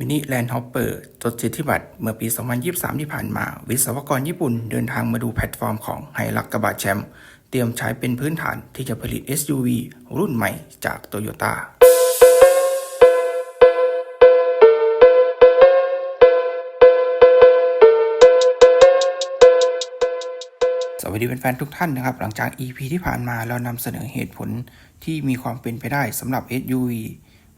มินิแลนด์ฮอปเปอร์จดสิทธิบัตรเมื่อปี 2023 ที่ผ่านมา วิศวกรญี่ปุ่นเดินทางมาดูแพลตฟอร์มของไฮลักกระบะแชมป์เตรียมใช้เป็นพื้นฐานที่จะผลิต SUV รุ่นใหม่จากโตโยต้าสวัสดีแฟนๆทุกท่านนะครับ หลังจาก EP ที่ผ่านมาเรานำเสนอเหตุผลที่มีความเป็นไปได้สำหรับ SUV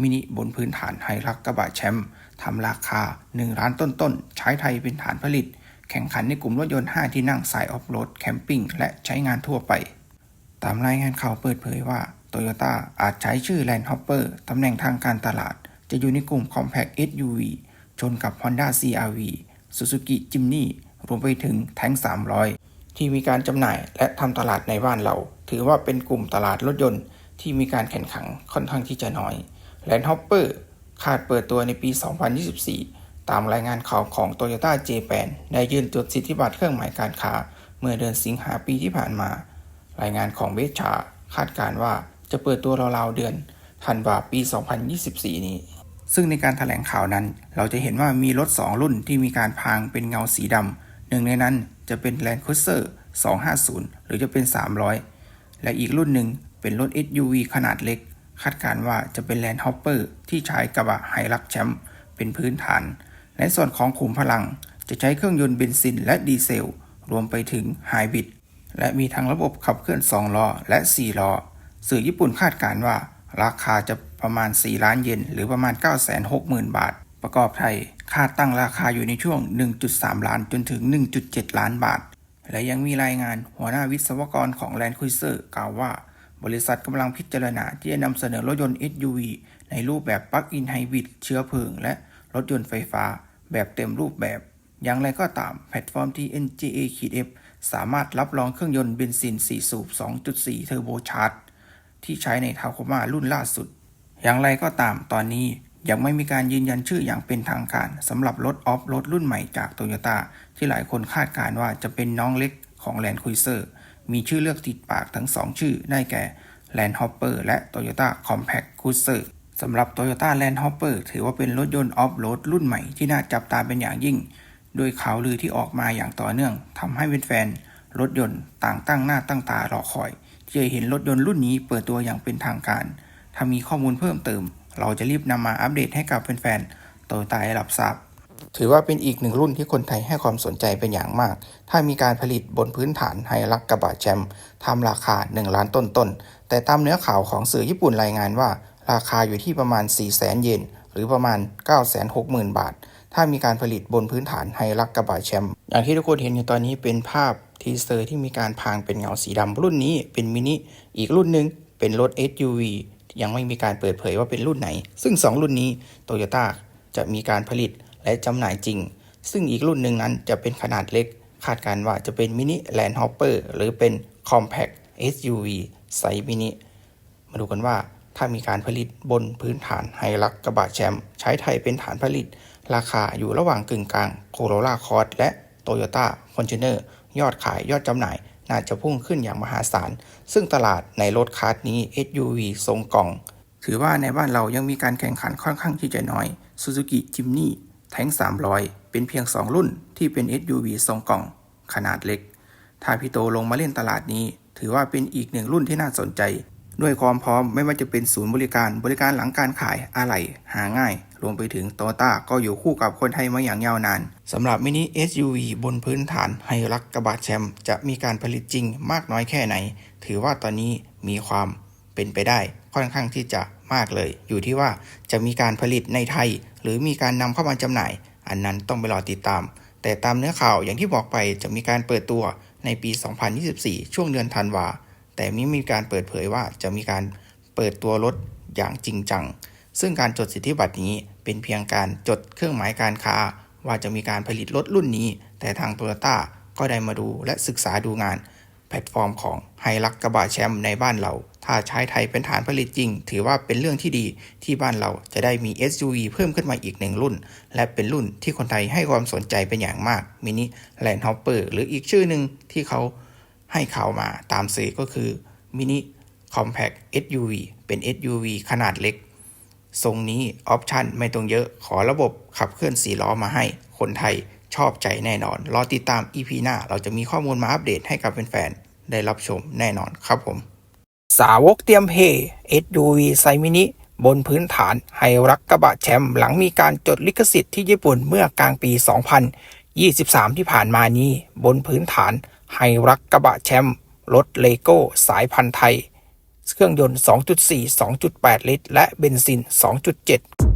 มินิบนพื้นฐานไฮรักกระบะแชมป์ทำราคา 1 ล้านต้นๆ ใช้ไทยเป็นฐานผลิต แข่งขันในกลุ่มรถยนต์ 5 ที่นั่งสายออฟโรดแคมปิ้งและใช้งานทั่วไป ตามรายงานข่าวเปิดเผยว่า Toyota อาจใช้ชื่อ Land Hopper ตำแหน่งทางการตลาด จะอยู่ในกลุ่ม Compact SUV ชนกับ Honda CRV Suzuki Jimny รวมไปถึง Tank 300 ที่มีการจำหน่ายและทำตลาดในบ้านเรา ถือว่าเป็นกลุ่มตลาดรถยนต์ที่มีการแข่งขันค่อนข้างที่จะน้อย Land Hopper คาดเปิดตัวในปี 2024 ตามรายงานข่าวของ Toyota Japan ได้ยื่นจดสิทธิบัตรเครื่องหมายการค้า เมื่อเดือนสิงหาปีที่ผ่านมา รายงานของเวชชาคาดการณ์ว่าจะเปิดตัวราวๆเดือนธันวาปี 2024 นี้ ซึ่งในการถแถลงข่าวนั้น เราจะเห็นว่ามีรถ 2 รุ่นที่มีการพรางเป็นเงาสีดำหนึ่งในนั้นจะเป็น Land Cruiser 250 หรือจะเป็น 300 และอีกรุ่นหนึ่งเป็นรถ SUV ขนาดเล็ก คาดการว่าจะเป็น Land Hopper ที่ใช้กระบะไฮรักแชมป์เป็นพื้นฐานในส่วนของขุมพลังจะใช้เครื่องยนต์เบนซินและดีเซล รวมไปถึงไฮบริดและมีทั้งระบบขับเคลื่อน 2 ล้อ และ 4 ล้อ สื่อญี่ปุ่นคาดการว่า ราคาจะประมาณ 4 ล้านเยนหรือประมาณ 960,000 บาท ประกอบไทย คาดตั้งราคาอยู่ในช่วง 1.3 ล้านจนถึง 1.7 ล้านบาท และยังมีรายงานหัวหน้าวิศวกรของ Land Cruiser กล่าวว่า บริษัทกำลังพิจารณาที่จะนำเสนอรถยนต์ SUV ในรูปแบบปลั๊กอินไฮบริดเชื้อเพลิง และรถยนต์ไฟฟ้า แบบเต็มรูปแบบ อย่างไรก็ตามแพลตฟอร์มที่ NJA-F สามารถรับรองเครื่องยนต์เบนซิน 4 สูบ 2.4 เทอร์โบชาร์จที่ใช้ในทาโคมารุ่นล่าสุด อย่างไรก็ตามตอนนี้ยังไม่มีการยืนยันชื่ออย่างเป็นทางการสำหรับรถออฟโรดรุ่นใหม่จากโตโยต้าที่หลายคนคาดการณ์ว่าจะเป็นน้องเล็กของ Land Cruiser มีชื่อเลือกติดปากทั้ง 2 ชื่อ ได้แก่ Land Hopper และ Toyota Compact Cruiser สำหรับ Toyota Land Hopper ถือว่าเป็นรถยนต์ออฟโรดรุ่นใหม่ที่น่าจับตาเป็นอย่างยิ่ง โดยข่าวลือที่ออกมาอย่างต่อเนื่องทำให้แฟนๆรถยนต์ต่างตั้งหน้าตั้งตารอคอยที่จะเห็นรถยนต์รุ่นนี้เปิดตัวอย่างเป็นทางการ ถ้ามีข้อมูลเพิ่มเติม เราจะรีบนำมาอัปเดตให้กับแฟนๆโตโยต้าให้รับทราบ ถือว่าเป็นอีกหนึ่งรุ่นที่คนไทยให้ความสนใจเป็นอย่างมาก ถ้ามีการผลิตบนพื้นฐานไฮรักกระบะแชมป์ทำราคา 1 ล้านต้นๆ แต่ตามเนื้อข่าวของสื่อญี่ปุ่นรายงานว่า ราคาอยู่ที่ประมาณ 4 0 0 0 0 0 เยน หรือประมาณ 960,000 บาท ถ้ามีการผลิตบนพื้นฐานไฮรักกระบะแชมป์อย่างที่ทุกคนเห็นอยู่ตอนนี้เป็นภาพทีเซอร์ที่มีการพรางเป็นเงาสีดำรุ่นนี้เป็นมินิอีกรุ่นหนึ่งเป็นรถ SUV ยังไม่มีการเปิดเผยว่าเป็นรุ่นไหน ซึ่ง 2 รุ่นนี้โตโยต้าจะมีการผลิต และจำหน่ายจริง ซึ่งอีกรุ่นหนึ่งนั้นจะเป็นขนาดเล็ก คาดการว่าจะเป็นมินิแลนด์ฮอปเปอร์หรือเป็น Compact SUV ไซส์มินิ มาดูกันว่าถ้ามีการผลิตบนพื้นฐานไฮรักกระบะแชมป์ใช้ไทยเป็นฐานผลิต ราคาอยู่ระหว่างกึ่งกลางโคโรล่าคอร์และโตโยต้าฟอนเ t เนอร์ยอดขายยอดจำหน่าย น่าจะพุ่งขึ้นอย่างมหาศาล ซึ่งตลาดในรถคาร์ดนี้ SUV ทรงกล่อง ถือว่าในบ้านเรายังมีการแข่งขันค่อนข้างที่จะน้อย Suzuki Jimny แทง300 เป็นเพียง 2 รุ่นที่เป็น SUV ทรงกล่อง ขนาดเล็ก ถ้าพี่โตลงมาเล่นตลาดนี้ ถือว่าเป็นอีกหนึ่งรุ่นที่น่าสนใจ ด้วยความพร้อมไม่ว่าจะเป็นศูนย์บริการบริการหลังการขายอะไหล่หาง่าย รวมไปถึงโตต้าก็อยู่คู่กับคนไทยมาอย่างยาวนานสำหรับมินิ SUV บนพื้นฐานไฮรักกระบะแชมป์จะมีการผลิตจริงมากน้อยแค่ไหน ถือว่าตอนนี้มีความเป็นไปได้ค่อนข้างที่จะ มากเลย อยู่ที่ว่าจะมีการผลิตในไทย หรือมีการนำเข้ามาจำหน่าย อันนั้นต้องไปรอติดตาม แต่ตามเนื้อข่าวอย่างที่บอกไปจะมีการเปิดตัวในปี 2024 ช่วงเดือนธันวา แต่ไม่มีการเปิดเผยว่าจะมีการเปิดตัวรถอย่างจริงจัง ซึ่งการจดสิทธิบัตรนี้เป็นเพียงการจดเครื่องหมายการค้า ว่าจะมีการผลิตรถรุ่นนี้ แต่ทางโตโยต้าก็ได้มาดูและศึกษาดูงาน แพลตฟอร์มของไฮรักกระบะแชมป์ในบ้านเรา ถ้าใช้ไทยเป็นฐานผลิตจริง ถือว่าเป็นเรื่องที่ดีที่บ้านเราจะได้มี SUV เพิ่มขึ้นมาอีกหนึ่งรุ่น และเป็นรุ่นที่คนไทยให้ความสนใจเป็นอย่างมากมินิแลนด์ฮอปเปอร์หรืออีกชื่อหนึ่งที่เขาให้ข่าวมาตามสื่อก็คือมินิ Compact SUV เป็น SUV ขนาดเล็ก ทรงนี้ออปชันไม่ต้องเยอะขอระบบขับเคลื่อน4ล้อมาให้คนไทยชอบใจแน่นอน รอติดตาม EP หน้าเราจะมีข้อมูลมาอัปเดตให้กับแฟนๆ ได้รับชมแน่นอนครับผม สาวกเตรียมเฮ SUV ไซมินิบนพื้นฐานไฮรักกระบะแชมป์หลังมีการจดลิขสิทธิ์ที่ญี่ปุ่นเมื่อกลางปี 2023 ที่ผ่านมานี้ บนพื้นฐานไฮรักกระบะแชมป์รถเลโก้สายพันธุ์ไทย เครื่องยนต์ 2.4 2.8 ลิตร และเบนซิน 2.7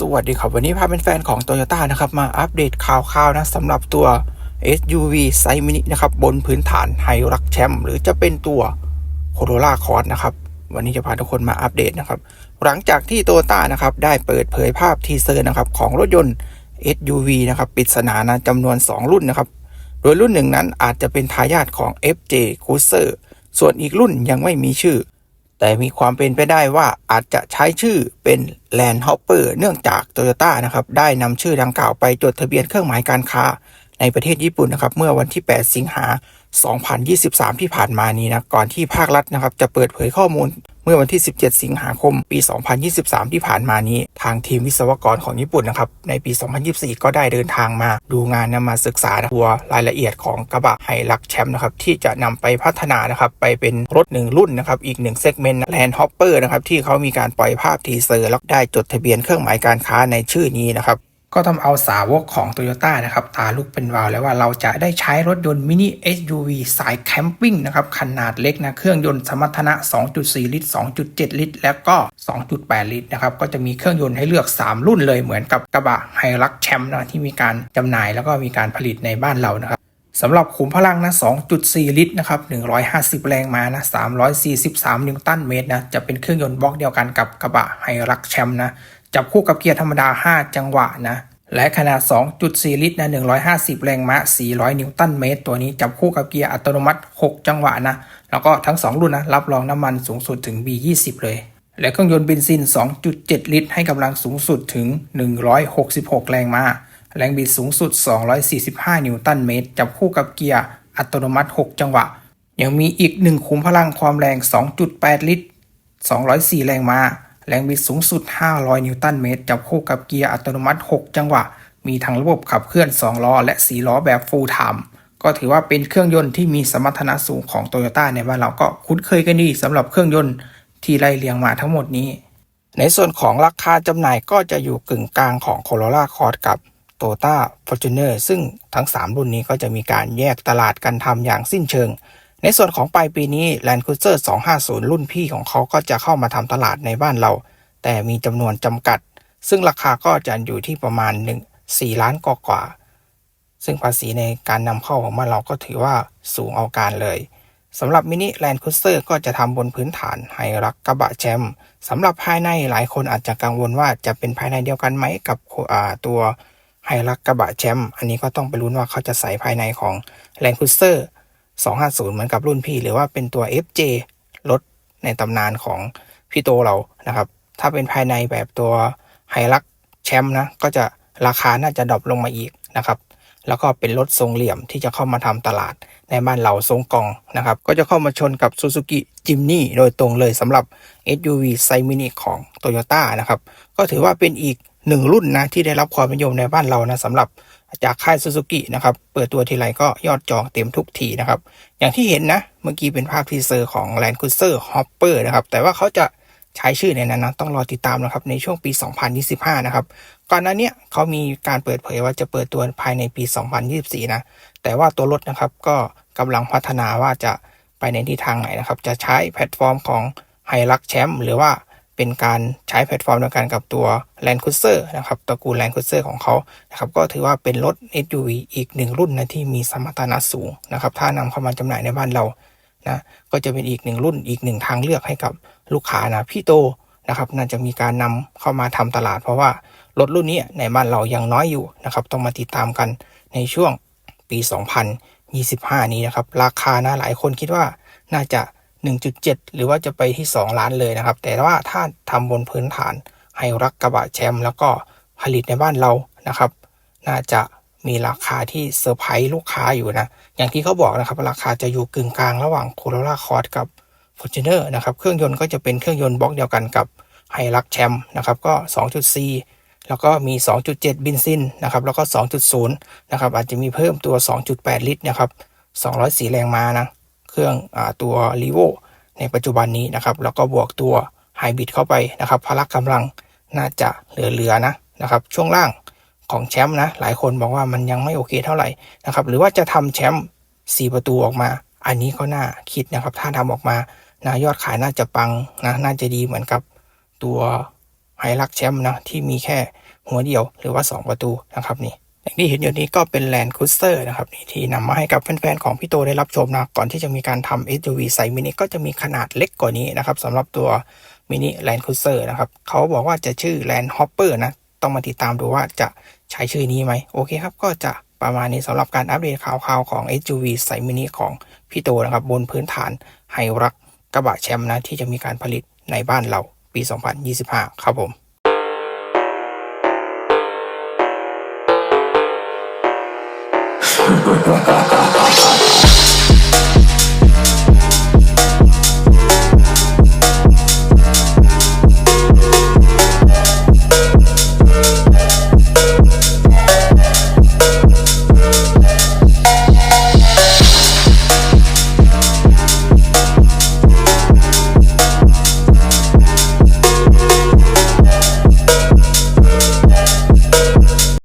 สวัสดีครับ วันนี้พาเป็นแฟนของ Toyota นะครับ มาอัปเดตข่าวๆนะสำหรับตัว SUV ไซส์มินินะครับ บนพื้นฐานไฮรักแชมป์หรือจะเป็นตัว Corolla Cross นะครับ วันนี้จะพาทุกคนมาอัปเดตนะครับ หลังจากที่ Toyota นะครับ ได้เปิดเผยภาพทีเซอร์นะครับ ของรถยนต์ SUV นะครับปริศนานะจำนวน 2 รุ่นนะครับ โดยรุ่นหนึ่งนั้นอาจจะเป็นทายาทของ FJ Cruiser ส่วนอีกรุ่นยังไม่มีชื่อ แต่มีความเป็นไปได้ว่าอาจจะใช้ชื่อเป็น Land Hopper เนื่องจาก Toyota นะครับได้นำชื่อดังกล่าวไปจดทะเบียนเครื่องหมายการค้า ในประเทศญี่ปุ่นนะครับเมื่อวันที่ 8 สิงหา2023 ที่ผ่านมานี้นะก่อนที่ภาครัฐนะครับจะเปิดเผยข้อมูล มื่อวันที่ 17 สิงหาคม ปี 2023 ที่ผ่านมานี้ ทางทีมวิศวกรของญี่ปุ่นนะครับ ในปี 2024 ก็ได้เดินทางมาดูงานนะมาศึกษาตัวรายละเอียดของกระบะไฮลักแชมป์นะครับ ที่จะนำไปพัฒนานะครับ ไปเป็นรถหนึ่งรุ่นนะครับ อีกหนึ่งเซกเมนต์แลนด์ฮอปเปอร์นะครับ ที่เขามีการปล่อยภาพทีเซอร์แล้วได้จดทะเบียนเครื่องหมายการค้าในชื่อนี้นะครับ ก็ทำเอาสาวกของ Toyota นะครับ ตาลุกเป็นวาวแล้วว่าเราจะได้ใช้รถยนต์มินิ SUV สายแคมปิ้งนะครับ ขนาดเล็กนะ เครื่องยนต์สมรรถนะ 2.4 ลิตร 2.7 ลิตร แล้วก็ 2.8 ลิตรนะครับ ก็จะมีเครื่องยนต์ให้เลือก 3 รุ่นเลยเหมือนกับกระบะไฮรักแชมป์นะที่มีการจำหน่ายแล้วก็มีการผลิตในบ้านเรานะครับสำหรับขุมพลังนะ 2.4 ลิตรนะครับ 150 แรงม้านะ 343 นิวตันเมตรนะ จะเป็นเครื่องยนต์บล็อกเดียวกันกับกระบะไฮรักแชมป์นะ จับคู่กับเกียร์ธรรมดา 5 จังหวะนะ และขนาด 2.4 ลิตรนะ 150 แรงม้า 400 นิวตันเมตร ตัวนี้จับคู่กับเกียร์อัตโนมัติ 6 จังหวะนะ แล้วก็ทั้ง 2 รุ่นนะ รับรองน้ำมันสูงสุดถึง B20 เลย และเครื่องยนต์เบนซิน 2.7 ลิตร ให้กำลังสูงสุดถึง 166 แรงม้า แรงบิดสูงสุด 245 นิวตันเมตร จับคู่กับเกียร์อัตโนมัติ 6 จังหวะ ยังมีอีกหนึ่งขุมพลังความแรง 2.8 ลิตร 204 แรงม้า แรงบิดสูงสุด 500 นิวตันเมตร จับคู่กับเกียร์อัตโนมัติ 6 จังหวะ มีทั้งระบบขับเคลื่อน 2 ล้อ และ 4 ล้อแบบ full time ก็ถือว่าเป็นเครื่องยนต์ที่มีสมรรถนะสูงของ Toyota ในบ้านเราก็คุ้นเคยกันดีสำหรับเครื่องยนต์ที่ไล่เรียงมาทั้งหมดนี้ ในส่วนของราคาจำหน่ายก็จะอยู่กึ่งกลางของ Corolla Cross กับ Toyota Fortuner ซึ่งทั้ง 3 รุ่นนี้ก็จะมีการแยกตลาดกันทำอย่างสิ้นเชิง ในส่วนของปลายปีนี้ Land Cruiser 250 รุ่นพี่ของเขาก็จะเข้ามาทำตลาดในบ้านเรา แต่มีจำนวนจำกัด ซึ่งราคาก็จะอยู่ที่ประมาณ 1 4 ล้านกว่า ซึ่งภาษีในการนำเข้าของบ้านเราก็ถือว่าสูงเอาการเลยสำหรับมินิแลนด์ค u เซอร์ก็จะทำบนพื้นฐานไฮรักกระบะแชมป์สำหรับภายในหลายคนอาจจะกังวลว่าจะเป็นภายในเดียวกันไหมกับตัวไฮรักกระบะแชมป์อันนี้ก็ต้องไปลุ้นว่าเขาจะใส่ภายในของแลนด์ค u เซอร์ 250 เหมือนกับรุ่นพี่ หรือว่าเป็นตัว FJ รถในตำนานของพี่โตเรานะครับ ถ้าเป็นภายในแบบตัวไฮรักแชมป์นะ ก็จะราคาน่าจะดรอปลงมาอีกนะครับ แล้วก็เป็นรถทรงเหลี่ยมที่จะเข้ามาทำตลาดในบ้านเราทรงกล่องนะครับ ก็จะเข้ามาชนกับ Suzuki Jimny โดยตรงเลยสำหรับ SUV ไซมินิของ Toyota นะครับ ก็ถือว่าเป็นอีกหนึ่งรุ่นนะที่ได้รับความนิยมในบ้านเรานะสำหรับ จากค่าย Suzuki นะครับ เปิดตัวทีไรก็ยอดจองเต็มทุกทีนะครับ อย่างที่เห็นนะ เมื่อกี้เป็นภาพทีเซอร์ของ Land Cruiser Hopper นะครับ แต่ว่าเขาจะใช้ชื่อในนั้นนะ ต้องรอติดตามนะครับ ในช่วงปี 2025 นะครับ ก่อนหน้านี้เขามีการเปิดเผยว่าจะเปิดตัวภายในปี 2024 นะ แต่ว่าตัวรถนะครับก็กำลังพัฒนาว่าจะไปในทิศทางไหนนะครับ จะใช้แพลตฟอร์มของไฮรักแชมป์หรือว่า เป็นการใช้แพลตฟอร์มเดียวกันกับตัว Land Cruiser นะครับตระกูล Land Cruiser ของเขานะครับก็ถือว่าเป็นรถ SUV อีกหนึ่งรุ่นนะที่มีสมรรถนะสูงนะครับถ้านำเข้ามาจำหน่ายในบ้านเรานะก็จะเป็นอีกหนึ่งรุ่นอีกหนึ่งทางเลือกให้กับลูกค้านะพี่โตนะครับน่าจะมีการนำเข้ามาทำตลาด เพราะว่ารถรุ่นนี้ในบ้านเรายังน้อยอยู่นะครับต้องมาติดตามกันในช่วงปี 2025 นี้นะครับราคานะหลายคนคิดว่าน่าจะ 1.7 หรือว่าจะไปที่ 2 ล้านเลยนะครับ แต่ว่าถ้าทำบนพื้นฐานไฮรักกระบะแชมป์แล้วก็ผลิตในบ้านเรานะครับ น่าจะมีราคาที่เซอร์ไพรส์ลูกค้าอยู่นะ อย่างที่เขาบอกนะครับ ราคาจะอยู่กึ่งกลางระหว่าง Corolla Cross กับ Fortuner นะครับ เครื่องยนต์ก็จะเป็นเครื่องยนต์บล็อกเดียวกันกับ h i l u x แชมป์นะครับ ก็ 2.4 แล้วก็มี 2.7 บินซินนะครับ แล้วก็ 2.0 นะครับ อาจจะมีเพิ่มตัว 2.8 ลิตรนะครับ 204 แรงม้านะ เครื่องอตัว r e v o ในปัจจุบันนี้นะครับ แล้วก็บวกตัวไฮบริดเข้าไปนะครับพละกำลังน่าจะเหลือๆนะนะครับช่วงล่างของแชมป์นะหลายคนบอกว่ามันยังไม่โอเคเท่าไหร่นะครับหรือว่าจะทำแชมป์4ประตูออกมา อันนี้ก็น่าคิดนะครับ ถ้าทำออกมานะยอดขายน่าจะปังนะน่าจะดีเหมือนกับตัวไฮลักแชมป์นะที่มีแค่หัวเดียวหรือว่า 2 ประตูนะครับนี่ อย่างที่เห็นอยู่นี้ก็เป็นแลนด์คูสเตอร์นะครับนี่ที่นำมาให้กับแฟนๆของพี่โตได้รับชมนะก่อนที่จะมีการทำ SUV ไซส์มินิก็จะมีขนาดเล็กกว่านี้นะครับสำหรับตัวมินิแลนด์คูสเตอร์นะครับเขาบอกว่าจะชื่อแลนด์ฮอปเปอร์นะต้องมาติดตามดูว่าจะใช้ชื่อนี้ไหมโอเคครับ ก็จะประมาณนี้สำหรับการอัปเดตข่าวๆของ SUV ไซส์มินิของพี่โตนะครับบนพื้นฐานไฮรักกระบะแชมป์นะที่จะมีการผลิตในบ้านเราปี 2025 ครับผม Ha ha ha!